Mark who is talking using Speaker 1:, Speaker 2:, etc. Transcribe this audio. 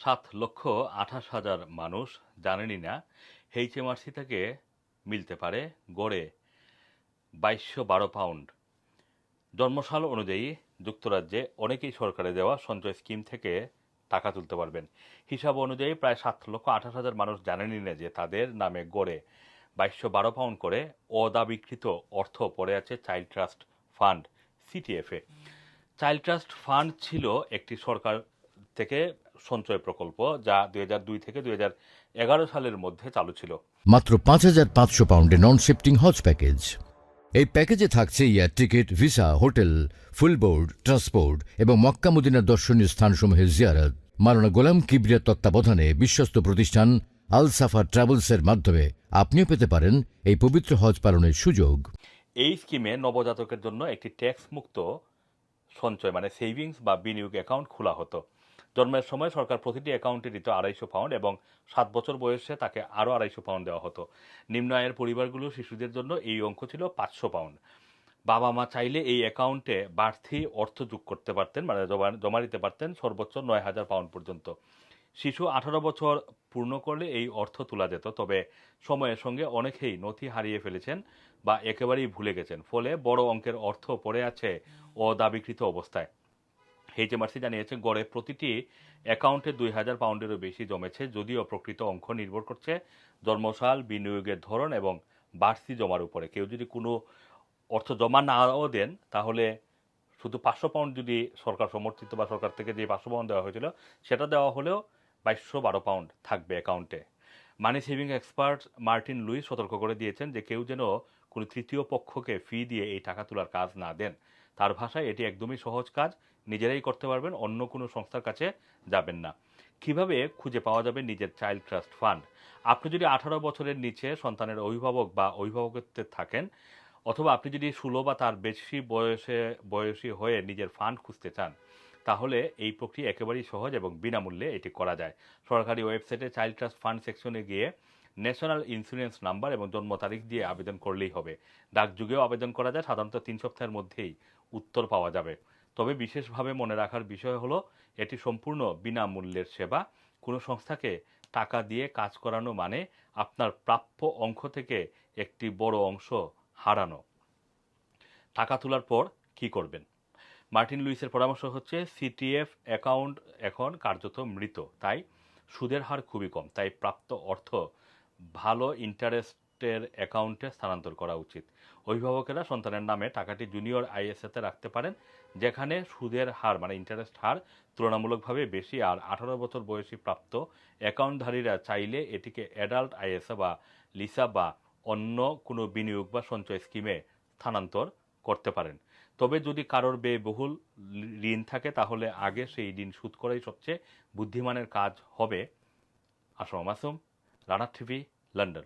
Speaker 1: সাত লক্ষ আঠাশ হাজার মানুষ জানেনই না এইচএমআরসি থেকে মিলতে পারে গড়ে বাইশশো বারো পাউন্ড। জন্মসাল অনুযায়ী যুক্তরাজ্যে অনেকেই সরকারে দেওয়া সঞ্চয় স্কিম থেকে টাকা তুলতে পারবেন। হিসাব অনুযায়ী প্রায় সাত লক্ষ আঠাশ হাজার মানুষ জানেনই না যে তাদের নামে গড়ে বাইশশো বারো পাউন্ড করে অদাবিকৃত অর্থ পড়ে আছে চাইল্ড ট্রাস্ট ফান্ড, সিটিএফে চাইল্ড ট্রাস্ট ফান্ড ছিল একটি সরকার থেকে সঞ্চয় প্রকল্প যা দুই হাজার দুই থেকে দুই হাজার এগারো সালের মধ্যে চালু ছিল।
Speaker 2: মাত্র পাঁচ হাজার পাঁচশো পাউন্ডে নন শিফটিং হজ প্যাকেজ। এই প্যাকেজে থাকছে air ticket visa hotel full board transport এবং মক্কা মদিনার দর্শনীয় স্থানসমূহের জিয়ারত। মারানা গোলাম কিবরিয়ার তত্ত্বাবধানে বিশ্বস্ত প্রতিষ্ঠান আল সাফা ট্রাভেলসের মাধ্যমে আপনিও পেতে পারেন এই পবিত্র হজ পালনের সুযোগ।
Speaker 1: এই স্কিমে নবজাতকের জন্য একটি ট্যাক্স মুক্ত সঞ্চয় মানে সেভিংস বা বিনিয়োগ অ্যাকাউন্ট খোলা হতো। জন্মের সময় সরকার প্রতিটি অ্যাকাউন্টে দিত আড়াইশো পাউন্ড এবং সাত বছর বয়সে তাকে আরও আড়াইশো পাউন্ড দেওয়া হতো। নিম্ন আয়ের পরিবারগুলো শিশুদের জন্য এই অঙ্ক ছিল পাঁচশো পাউন্ড বাবা মা চাইলে এই অ্যাকাউন্টে বাড়তি অর্থ যোগ করতে পারতেন মানে জমা দিতে পারতেন সর্বোচ্চ নয় হাজার পাউন্ড পর্যন্ত। শিশু আঠারো বছর পূর্ণ করলে এই অর্থ তোলা যেত, তবে সময়ের সঙ্গে অনেকেই নথি হারিয়ে ফেলেছেন বা একেবারেই ভুলে গেছেন। ফলে বড় অঙ্কের অর্থ পড়ে আছে অদাবিকৃত অবস্থায়। এইচএমআরসি জানিয়েছে, গড়ে প্রতিটি অ্যাকাউন্টে দুই হাজার পাউন্ডেরও বেশি জমেছে, যদিও প্রকৃত অঙ্ক নির্ভর করছে জন্মসাল, বিনিয়োগের ধরন এবং বাড়তি জমার উপরে। কেউ যদি কোনো অর্থ জমা নাও দেন, তাহলে শুধু পাঁচশো পাউন্ড যদি সরকার সমর্থিত বা সরকার থেকে যে পাঁচশো পাউন্ড দেওয়া হয়েছিল, সেটা দেওয়া হলেও বাইশশো বারো পাউন্ড থাকবে অ্যাকাউন্টে। Money saving expert Martin Lewis সতর্ক করে দিয়েছেন যে কেউ যেন কোনো তৃতীয় পক্ষকে ফি দিয়ে এই টাকা তোলার কাজ না দেন। তার ভাষায় এটি একদমই সহজ কাজ, নিজেরাই করতে পারবেন, অন্য কোনো সংস্থার কাছে যাবেন না। কীভাবে খুঁজে পাওয়া যাবে নিজের চাইল্ড ট্রাস্ট ফান্ড আপনি যদি আঠারো বছরের নিচে সন্তানের অভিভাবক বা অভিভাবকত্বে থাকেন, অথবা আপনি যদি ষোলো বা তার বেশি বয়সে, বয়সী হয়ে নিজের ফান্ড খুঁজতে চান, তাহলে এই প্রক্রিয়া একেবারেই সহজ এবং বিনামূল্যে এটি করা যায়। সরকারি ওয়েবসাইটে চাইল্ড ট্রাস্ট ফান্ড সেকশনে গিয়ে ন্যাশনাল ইন্স্যুরেন্স নাম্বার এবং জন্ম তারিখ দিয়ে আবেদন করলেই হবে। ডাকযুগেও আবেদন করা যায়, সাধারণত তিন সপ্তাহের মধ্যেই উত্তর পাওয়া যাবে। তবে বিশেষভাবে মনে রাখার বিষয় হলো, এটি সম্পূর্ণ বিনামূল্যের সেবা। কোনো সংস্থাকে টাকা দিয়ে কাজ করানো মানে আপনার প্রাপ্য অংশ থেকে একটি বড় অংশ হারানো। টাকা তোলার পর কি করবেন? মার্টিন লুইসের পরামর্শ হচ্ছে, সিটিএফ অ্যাকাউন্ট এখন কার্যত মৃত, তাই সুদের হার খুবই কম, তাই প্রাপ্ত অর্থ ভালো ইন্টারেস্টের অ্যাকাউন্টে স্থানান্তর করা উচিত। অভিভাবকেরা সন্তানের নামে টাকাটি জুনিয়র আইএসএতে রাখতে পারেন, যেখানে সুদের হার মানে ইন্টারেস্ট হার, তুলনামূলকভাবে বেশি, আর আঠারো বছর বয়সী প্রাপ্ত অ্যাকাউন্টধারীরা চাইলে এটিকে অ্যাডাল্ট আইএসএ বা লিসা বা অন্য কোনো বিনিয়োগ বা সঞ্চয় স্কিমে স্থানান্তর করতে পারেন। তবে যদি কারোর ব্যয়বহুল ঋণ থাকে, তাহলে আগে সেই ঋণ শোধ করাই সবচেয়ে বুদ্ধিমানের কাজ হবে। Assam Masum Rana TV, London.